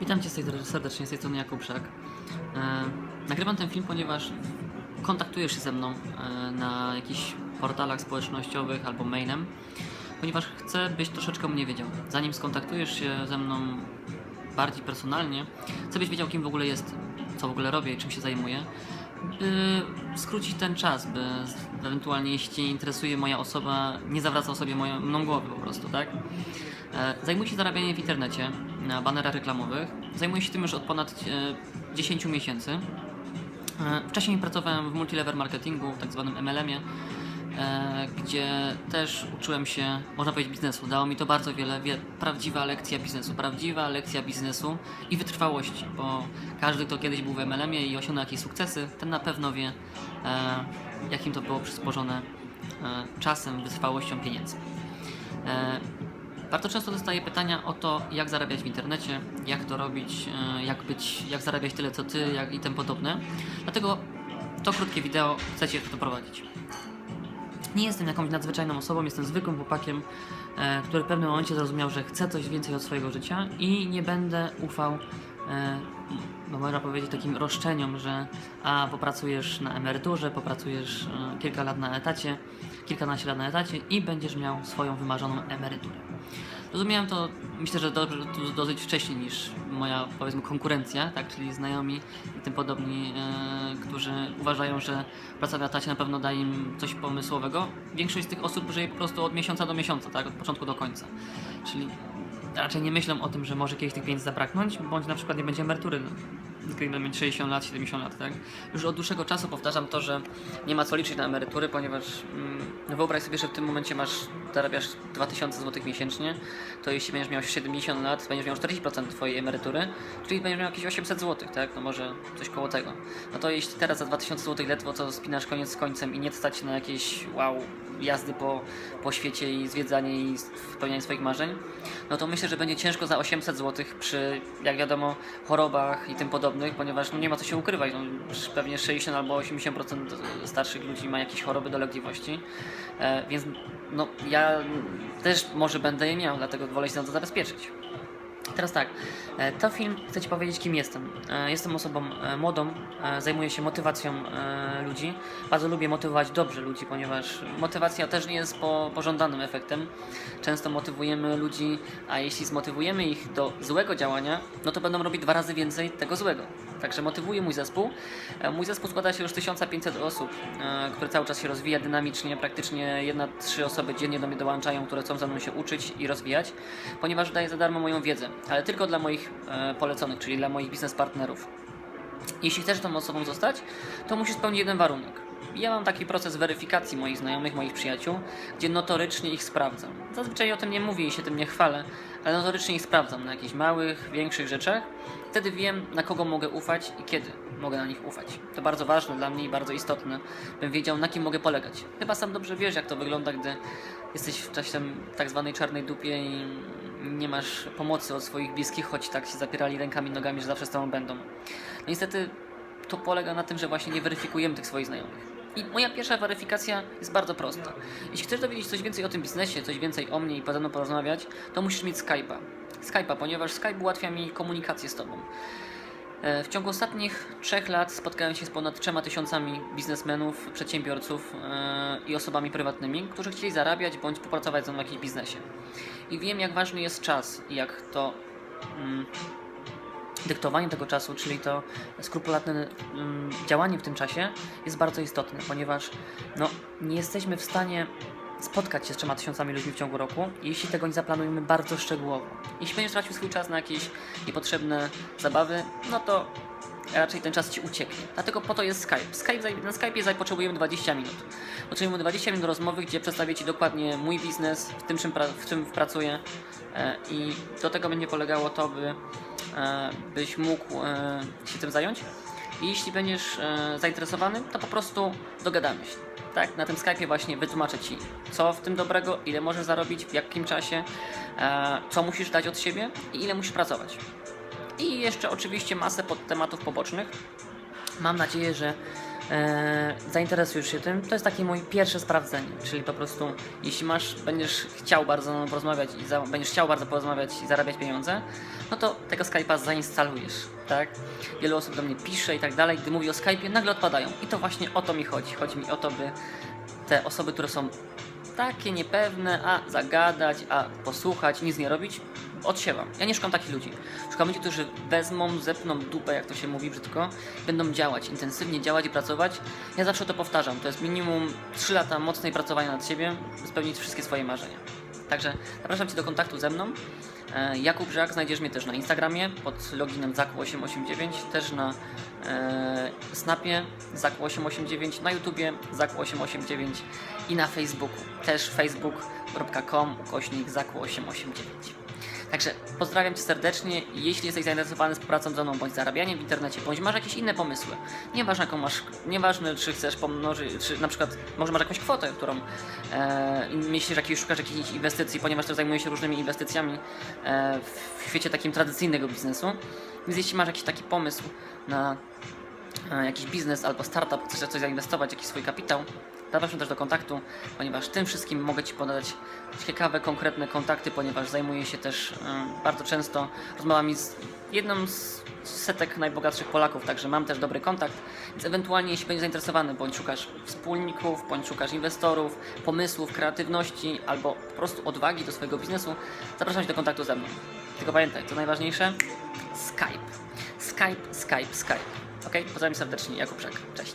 Witam Cię z serdecznie, z tej strony Jakub Szak. E, nagrywam ten film, ponieważ kontaktujesz się ze mną e, na jakichś portalach społecznościowych albo mailem, ponieważ chcę, byś troszeczkę mnie wiedział. Zanim skontaktujesz się ze mną bardziej personalnie, chcę byś wiedział, kim w ogóle jestem, co w ogóle robię i czym się zajmuję, skrócić ten czas, by ewentualnie, jeśli interesuje moja osoba, nie zawracał sobie moją, mną głowy po prostu, tak? E, Zajmuję się zarabianiem w internecie na banerach reklamowych. Zajmuję się tym już od ponad e, 10 miesięcy. E, Wcześniej pracowałem w multilevel marketingu, tak zwanym MLM-ie, e, gdzie też uczyłem się, można powiedzieć, biznesu. Dało mi to bardzo wiele, wie, prawdziwa lekcja biznesu, prawdziwa lekcja biznesu i wytrwałości, bo każdy, kto kiedyś był w MLM-ie i osiągnął jakieś sukcesy, ten na pewno wie, e, jakim to było przysporzone e, czasem, wytrwałością, pieniędzy. E, bardzo często dostaję pytania o to, jak zarabiać w internecie, jak to robić, e, jak być, jak zarabiać tyle co ty, jak i tym podobne. Dlatego to krótkie wideo chcę cię doprowadzić. Nie jestem jakąś nadzwyczajną osobą, jestem zwykłym chłopakiem, e, który w pewnym momencie zrozumiał, że chce coś więcej od swojego życia i nie będę ufał, e, no można powiedzieć, takim roszczeniom, że a popracujesz na emeryturze, popracujesz e, kilka lat na etacie, kilkanaście lat na etacie i będziesz miał swoją wymarzoną emeryturę. Rozumiałem to, myślę, że dobrze, do- dosyć wcześniej niż moja, powiedzmy, konkurencja, tak, czyli znajomi i tym podobni, e, którzy uważają, że praca w etacie na pewno daje im coś pomysłowego. Większość z tych osób żyje po prostu od miesiąca do miesiąca, tak, od początku do końca. Czyli raczej nie myślą o tym, że może kiedyś tych pieniędzy zabraknąć, bądź na przykład nie będzie emerytury, będą mieć 60 lat, 70 lat, tak. Już od dłuższego czasu powtarzam to, że nie ma co liczyć na emerytury, ponieważ mm, wyobraź sobie, że w tym momencie masz, zarabiasz 2000 zł miesięcznie, to jeśli będziesz miał 70 lat, będziesz miał 40% twojej emerytury, czyli będziesz miał jakieś 800 zł, tak? No może coś koło tego. No to jeśli teraz za 2000 zł ledwo co spinasz koniec z końcem i nie stać na jakieś wow jazdy po, po świecie i zwiedzanie i spełnianie swoich marzeń, no to myślę, że będzie ciężko za 800 zł przy, jak wiadomo, chorobach i tym podobnych, ponieważ no nie ma co się ukrywać. No, pewnie 60 albo 80% starszych ludzi ma jakieś choroby, dolegliwości, e, więc no ja też może będę je miał, dlatego wolę się na to zabezpieczyć. Teraz tak, e, to film chcę Ci powiedzieć, kim jestem. E, Jestem osobą e, młodą, zajmuję się motywacją ludzi. Bardzo lubię motywować dobrze ludzi, ponieważ motywacja też nie jest po, pożądanym efektem. Często motywujemy ludzi, a jeśli zmotywujemy ich do złego działania, no to będą robić dwa razy więcej tego złego. Także motywuję mój zespół. Mój zespół składa się już z 1500 osób, e, który cały czas się rozwija dynamicznie. Praktycznie jedna, trzy osoby dziennie do mnie dołączają, które chcą ze mną się uczyć i rozwijać, ponieważ daję za darmo moją wiedzę, ale tylko dla moich e, poleconych, czyli dla moich biznes partnerów. Jeśli chcesz tą osobą zostać, to musisz spełnić jeden warunek. Ja mam taki proces weryfikacji moich znajomych, moich przyjaciół, gdzie notorycznie ich sprawdzam. Zazwyczaj o tym nie mówię i się tym nie chwalę, ale notorycznie ich sprawdzam na jakichś małych, większych rzeczach. Wtedy wiem, na kogo mogę ufać i kiedy mogę na nich ufać. To bardzo ważne dla mnie i bardzo istotne, bym wiedział, na kim mogę polegać. Chyba sam dobrze wiesz, jak to wygląda, gdy jesteś w czasem tak zwanej czarnej dupie i nie masz pomocy od swoich bliskich, choć tak się zapierali rękami, nogami, że zawsze z tobą będą. No niestety to polega na tym, że właśnie nie weryfikujemy tych swoich znajomych. I moja pierwsza weryfikacja jest bardzo prosta. Jeśli chcesz dowiedzieć coś więcej o tym biznesie, coś więcej o mnie i ze mną porozmawiać, to musisz mieć Skype'a. Skype'a, ponieważ Skype ułatwia mi komunikację z Tobą. E, W ciągu ostatnich trzech lat spotkałem się z ponad trzema tysiącami biznesmenów, przedsiębiorców e, i osobami prywatnymi, którzy chcieli zarabiać bądź popracować ze mną w jakimś biznesie. I wiem, jak ważny jest czas i jak to mm, dyktowanie tego czasu, czyli to skrupulatne mm, działanie w tym czasie jest bardzo istotne, ponieważ no, nie jesteśmy w stanie spotkać się z trzema tysiącami ludźmi w ciągu roku, jeśli tego nie zaplanujemy bardzo szczegółowo. Jeśli będziesz tracił swój czas na jakieś niepotrzebne zabawy, no to raczej ten czas Ci ucieknie. Dlatego po to jest Skype. Skype na Skype'ie potrzebujemy 20 minut. Potrzebujemy 20 minut rozmowy, gdzie przedstawię Ci dokładnie mój biznes, w tym czym, w czym pracuję e, i do tego będzie polegało to, by, e, byś mógł e, się tym zająć. I jeśli będziesz zainteresowany, to po prostu dogadamy się. Tak, na tym Skype'ie właśnie wytłumaczę Ci, co w tym dobrego, ile możesz zarobić, w jakim czasie, e, co musisz dać od siebie i ile musisz pracować. I jeszcze oczywiście masę podtematów pobocznych. Mam nadzieję, że e, zainteresujesz się tym, to jest takie moje pierwsze sprawdzenie, czyli po prostu jeśli masz, będziesz chciał bardzo porozmawiać i za, będziesz chciał bardzo porozmawiać i zarabiać pieniądze, no to tego Skype'a zainstalujesz, tak? Wiele osób do mnie pisze i tak dalej, gdy mówię o Skype'ie, nagle odpadają i to właśnie o to mi chodzi. Chodzi mi o to, by te osoby, które są takie niepewne, a zagadać, a posłuchać, nic nie robić, odsiewam. Ja nie szukam takich ludzi. Szukam ludzi, którzy wezmą, zepną dupę, jak to się mówi brzydko, będą działać, intensywnie działać i pracować. Ja zawsze to powtarzam. To jest minimum 3 lata mocnej pracowania nad siebie, by spełnić wszystkie swoje marzenia. Także zapraszam Cię do kontaktu ze mną. E, Jakub Żak, znajdziesz mnie też na Instagramie pod loginem zaku889, też na e, Snapie zaku889, na YouTubie zaku889 i na Facebooku. Też facebook.com ukośnik zaku889. Także pozdrawiam Cię serdecznie. Jeśli jesteś zainteresowany współpracą ze mną bądź zarabianiem w internecie, bądź masz jakieś inne pomysły, nieważne jaką masz, nieważne czy chcesz pomnożyć, czy na przykład może masz jakąś kwotę, którą e, myślisz, jakiej szukasz jakichś inwestycji, ponieważ też zajmuję się różnymi inwestycjami e, w świecie takim tradycyjnego biznesu, więc jeśli masz jakiś taki pomysł na jakiś biznes albo startup, chcesz coś zainwestować, jakiś swój kapitał, zapraszam też do kontaktu, ponieważ tym wszystkim mogę Ci podać ciekawe, konkretne kontakty, ponieważ zajmuję się też e, bardzo często rozmowami z jedną z setek najbogatszych Polaków, także mam też dobry kontakt, więc ewentualnie jeśli będziesz zainteresowany, bądź szukasz wspólników, bądź szukasz inwestorów, pomysłów, kreatywności albo po prostu odwagi do swojego biznesu, zapraszam Cię do kontaktu ze mną. Tylko pamiętaj, co najważniejsze, Skype. Skype, Skype, Skype. Ok? Pozdrawiam serdecznie, Jakub Brzeg. Cześć.